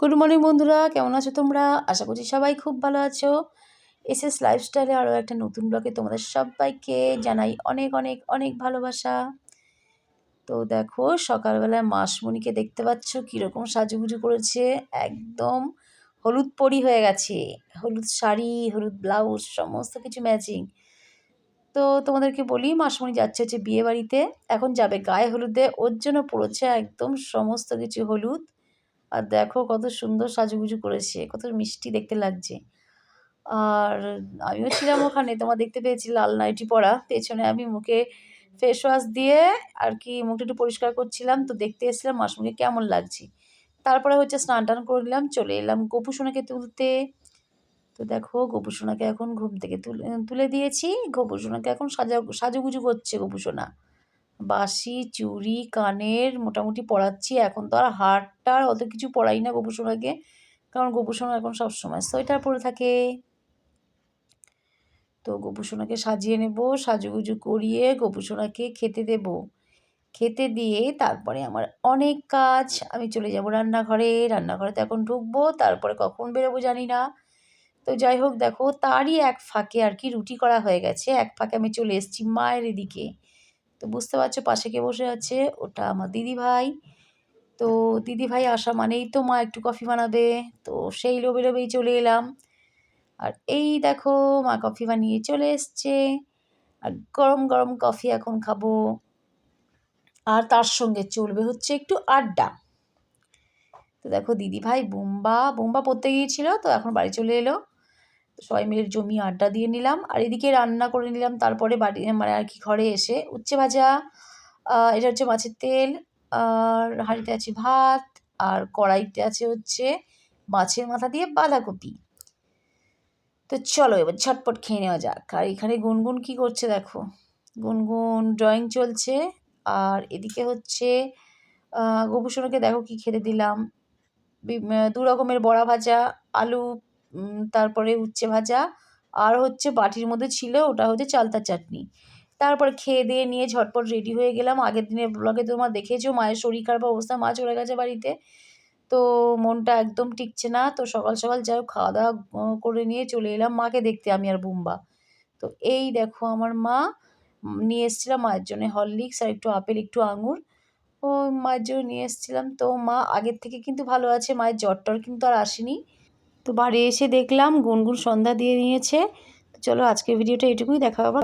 Good morning বন্ধুরা। কেমন আছো তোমরা? আশা করছি সবাই খুব ভালো আছো। এস এস লাইফস্টাইলে আরও একটা নতুন ব্লগে তোমাদের সবাইকে জানাই অনেক অনেক অনেক ভালোবাসা। তো দেখো, সকালবেলায় মাসমণিকে দেখতে পাচ্ছ, কীরকম সাজুগুজু করেছে। একদম হলুদ পরি হয়ে গেছে। হলুদ শাড়ি, হলুদ ব্লাউজ, সমস্ত কিছু ম্যাচিং তো তোমাদেরকে বলি মাসমণি যাচ্ছে হচ্ছে বিয়ে বাড়িতে এখন যাবে গায়ে হলুদে। ওর জন্য পড়েছে একদম সমস্ত কিছু হলুদ। আর দেখো কত সুন্দর সাজুগুজু করেছে, কত মিষ্টি দেখতে লাগছে। আর আমিও ছিলাম ওখানে, তোমার দেখতে পেয়েছি লাল নাইটি পরা, পেছনে আমি মুখে ফেস ওয়াশ দিয়ে আর কি মুখটা একটু পরিষ্কার করছিলাম, তো দেখতে এসেছিলাম মাসমুখে কেমন লাগছে। তারপরে হচ্ছে স্নান টান করলাম, চলে এলাম গোপুসোনাকে তুলতে। তো দেখো গোপুসোনাকে এখন ঘুম থেকে তুলে তুলে দিয়েছি গোপুসোনাকে এখন সাজা, সাজুগুজু করছে গোপুসোনা বাসি চুড়ি, কানের মোটামুটি পরাচ্ছি এখন তো আর হারটার অত কিছু পরাই না গোপুসোনাকে কারণ গোপুসোনা এখন সবসময় সোয়েটার পরে থাকে। তো গোপুসোনাকে সাজিয়ে নেব, সাজুগুজু করিয়ে গোপুসোনাকে খেতে দেব। খেতে দিয়ে তারপরে আমার অনেক কাজ, আমি চলে যাব রান্নাঘরে। রান্নাঘরে তো এখন ঢুকবো, তারপরে কখন বেরোবো জানি না। তো যাই হোক দেখো, তারই এক ফাঁকে আর কি রুটি করা হয়ে গেছে। এক ফাঁকে আমি চলে এসেছি মায়ের এদিকে। তো বুঝতে পারছ, পাশে কে বসে আছে? ওটা আমার দিদি ভাই তো দিদি ভাই আসা মানেই তো মা একটু কফি বানাবে। তো সেই লোভে লোভেই চলে এলাম। আর এই দেখো, মা কফি বানিয়ে চলে এসছে। আর গরম গরম কফি এখন খাব। আর তার সঙ্গে চলবে হচ্ছে একটু আড্ডা। তো দেখো দিদি ভাই বোম্বা বোম্বা পড়তে গিয়েছিল, তো এখন বাড়ি চলে এলো। সবাই মিলে জমি আড্ডা দিয়ে নিলাম। আর এদিকে রান্না করে নিলাম। তারপরে বাড়ি মানে আর কি ঘরে এসে উচ্ছে ভাজা এটা হচ্ছে মাছের তেল, আর হাঁড়িতে আছে ভাত, আর কড়াইতে আছে হচ্ছে মাছের মাথা দিয়ে বাঁধাকপি। তো চলো এবার ঝটপট খেয়ে নেওয়া যাক। আর এখানে গুনগুন কি করছে দেখো? গুনগুন ড্রয়িং চলছে। আর এদিকে হচ্ছে গোপুসোনাকে দেখো কি খেতে দিলাম। দু রকমের বড়া ভাজা, আলু তারপরে উচ্ছে ভাজা, আর হচ্ছে বাটির মধ্যে ছিল, ওটা হচ্ছে চালতার চাটনি। তারপর খেয়ে দিয়ে নিয়ে ঝটপট রেডি হয়ে গেলাম। আগের দিনের ব্লগে তোমার দেখেছ, মায়ের শরীর খারাপ অবস্থা, মা চলে গেছে বাড়িতে। তো মনটা একদম টিকছে না, তো সকাল সকাল যাই খাওয়া দাওয়া করে নিয়ে চলে এলাম মাকে দেখতে আমি আর বুম্বা। তো এই দেখো আমার মা নিয়ে এসেছিলাম মায়ের জন্য হরলিক্স আর একটু আপেল, একটু আঙুর। ও মায়ের জন্য নিয়ে এসেছিলাম। তো মা আগের থেকে কিন্তু ভালো আছে, মায়ের জ্বর টর কিন্তু আর আসেনি। তো বাড়ি এসে দেখলাম গুনগুন সন্ধ্যা দিয়ে নিয়েছে। চলো আজকের ভিডিওটা এটুকুই দেখা আবার।